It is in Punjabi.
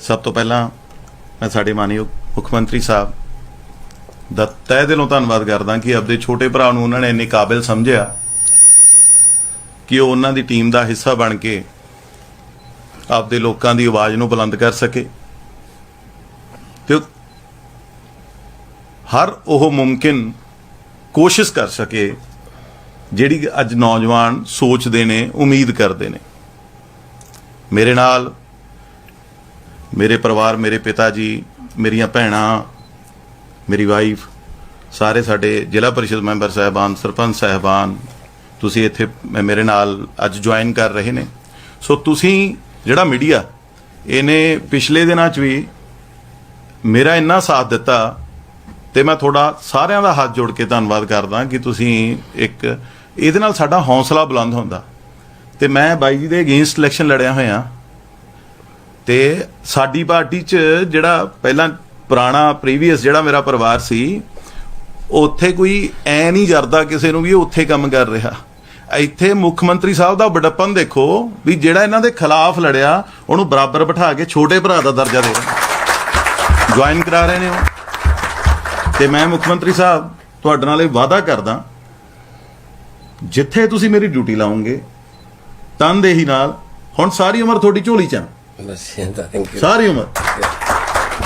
ਸਭ ਤੋਂ ਪਹਿਲਾਂ ਮੈਂ ਸਾਡੇ ਮਾਨਯੋਗ ਮੁੱਖ ਮੰਤਰੀ ਸਾਹਿਬ ਦਾ ਤਹਿ ਦਿਲੋਂ ਧੰਨਵਾਦ ਕਰਦਾ ਕਿ ਆਪਦੇ ਛੋਟੇ ਭਰਾ ਨੂੰ ਉਹਨਾਂ ਨੇ ਇੰਨੇ ਕਾਬਿਲ ਸਮਝਿਆ ਕਿ ਉਹ ਉਹਨਾਂ ਦੀ ਟੀਮ ਦਾ ਹਿੱਸਾ ਬਣ ਕੇ ਆਪਦੇ ਲੋਕਾਂ ਦੀ ਆਵਾਜ਼ ਨੂੰ ਬੁਲੰਦ ਕਰ ਸਕੇ। ਤੇ ਹਰ ਉਹ ਮੁਮਕਿਨ ਕੋਸ਼ਿਸ਼ ਕਰ ਸਕੇ ਜਿਹੜੀ ਅੱਜ ਨੌਜਵਾਨ ਸੋਚਦੇ ਨੇ, ਉਮੀਦ ਕਰਦੇ ਨੇ। ਮੇਰੇ ਨਾਲ ਮੇਰੇ ਪਰਿਵਾਰ, ਮੇਰੇ ਪਿਤਾ ਜੀ, ਮੇਰੀਆਂ ਭੈਣਾਂ, ਮੇਰੀ ਵਾਈਫ ਸਾਰੇ ਸਾਡੇ ਜ਼ਿਲ੍ਹਾ ਪਰਿਸ਼ਦ ਮੈਂਬਰ ਸਾਹਿਬਾਨ, ਸਰਪੰਚ ਸਾਹਿਬਾਨ, ਤੁਸੀਂ ਇੱਥੇ ਮੇਰੇ ਨਾਲ ਅੱਜ ਜੁਆਇਨ ਕਰ ਰਹੇ ਨੇ। ਸੋ ਤੁਸੀਂ ਜਿਹੜਾ ਮੀਡੀਆ ਇਹਨੇ ਪਿਛਲੇ ਦਿਨਾਂ 'ਚ ਵੀ ਮੇਰਾ ਇੰਨਾ ਸਾਥ ਦਿੱਤਾ ਤੇ ਮੈਂ ਤੁਹਾਡਾ ਸਾਰਿਆਂ ਦਾ ਹੱਥ ਜੋੜ ਕੇ ਧੰਨਵਾਦ ਕਰਦਾ ਕਿ ਤੁਸੀਂ ਇੱਕ ਇਹਦੇ ਨਾਲ ਸਾਡਾ ਹੌਸਲਾ ਬੁਲੰਦ ਹੁੰਦਾ। ਤੇ ਮੈਂ ਬਾਈ ਜੀ ਦੇ ਅਗੇਂਸਟ ਇਲੈਕਸ਼ਨ ਲੜਿਆ ਹੋਇਆ। ਤੇ ਸਾਡੀ ਪਾਰਟੀ 'ਚ ਜਿਹੜਾ ਪਹਿਲਾਂ ਪੁਰਾਣਾ ਪ੍ਰੀਵੀਅਸ ਜਿਹੜਾ ਮੇਰਾ ਪਰਿਵਾਰ ਸੀ, ਉੱਥੇ ਕੋਈ ਐ ਨਹੀਂ ਜਰਦਾ ਕਿਸੇ ਨੂੰ ਵੀ ਉੱਥੇ ਕੰਮ ਕਰ ਰਿਹਾ। ਇੱਥੇ ਮੁੱਖ ਮੰਤਰੀ ਸਾਹਿਬ ਦਾ ਵਡੱਪਨ ਦੇਖੋ ਵੀ ਜਿਹੜਾ ਇਹਨਾਂ ਦੇ ਖਿਲਾਫ ਲੜਿਆ, ਉਹਨੂੰ ਬਰਾਬਰ ਬਿਠਾ ਕੇ ਛੋਟੇ ਭਰਾ ਦਾ ਦਰਜਾ ਦੇ ਰਹੇ। ਜੁਆਇਨ ਕਰਾ ਰਹੇ ਨੇ ਉਹ। ਤੇ ਮੈਂ ਮੁੱਖ ਮੰਤਰੀ ਸਾਹਿਬ, ਤੁਹਾਡੇ ਨਾਲ ਇਹ ਵਾਅਦਾ ਕਰਦਾ ਜਿੱਥੇ ਤੁਸੀਂ ਮੇਰੀ ਡਿਊਟੀ ਲਾਉਂਗੇ ਤਨਦੇਹੀ ਨਾਲ ਹੁਣ ਸਾਰੀ ਉਮਰ ਤੁਹਾਡੀ ਝੋਲੀ ਚ ਆ। ਬਸ ਥੈਂਕ ਯੂ ਸਾਰੀ ਉਮਰ।